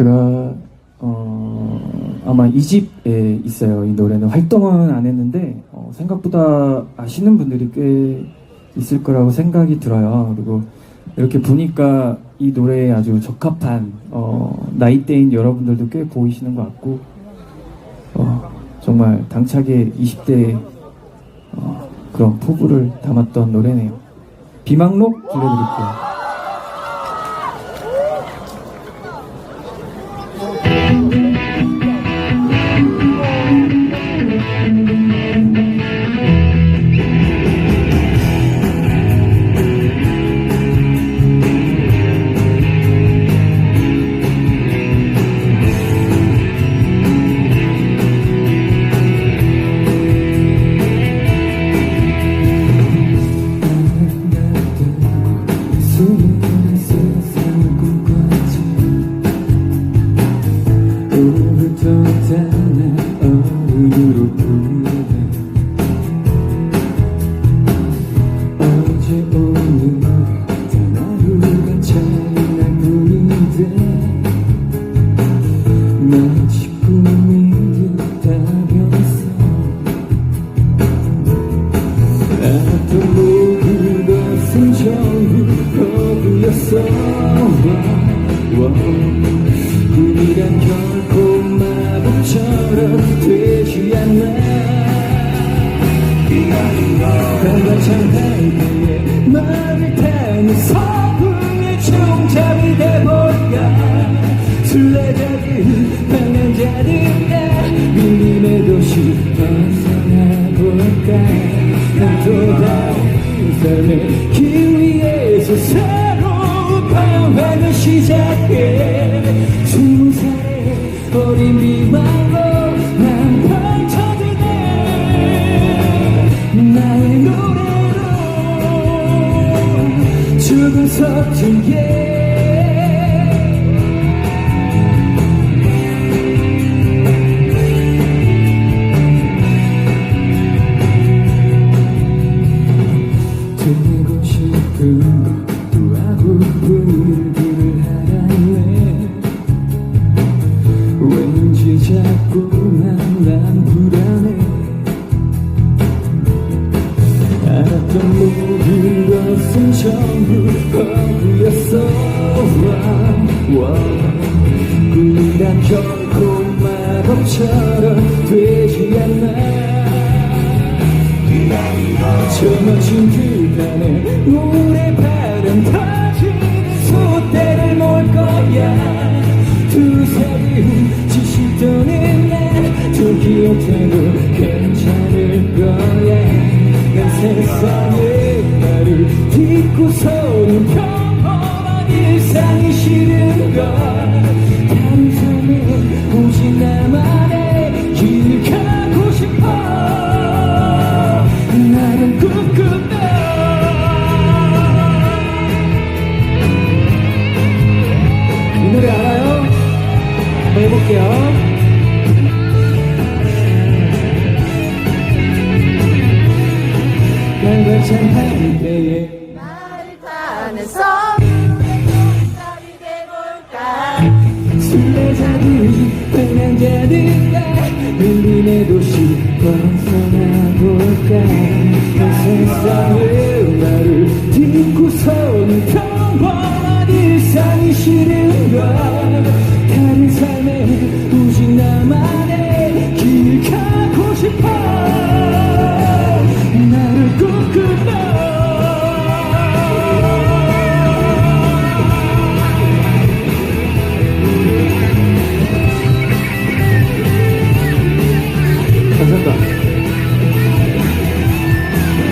제가 어, 아마 이 집에 있어요. 이 노래는 활동은 안 했는데 어, 생각보다 아시는 분들이 꽤 있을 거라고 생각이 들어요. 그리고 이렇게 보니까 이 노래에 아주 적합한 어, 나이대인 여러분들도 꽤 보이시는 것 같고 어, 정말 당차게 20대 어, 그런 포부를 담았던 노래네요. 비망록 들려드릴게요. 꿈이란 결코 마법처럼 되지 않나 한바탕 할때에 말을 타는 서풍의 총잡이 돼볼까 술래잡은 방랑자들과 밀림의 도시 벗어나볼까 난또 다른 삶의 길 위에서 새로 운 방황을 시작해 스무 살의 어린 비만으로 난 펼쳐지네. 나의 노래로 죽은 서툴게 일들을 하라네. 왠지 자꾸만 난 불안해. 알았던 모든 것은 전부 거부였어 와, 와. 꿈이란 결코 마법처럼 되지 않나 저 멋진 그날에 노래바람 터지는 소대를 몰 거야. 두 살이 훔치실 떠는 날저 기억해도 괜찮을 거야. 난 세상의 나를 딛고서는 평범한 일상이 싫은 걸 을 찬양할 때에 나를 타면서 쌀이 되볼까 순례자들이 백명자들과 눈눈의 도시 벗어나볼까 그 세상을 나를 딛고서는 평범한 일상이 싫은가 다른 삶에 오직 나만의 길 가고 싶어.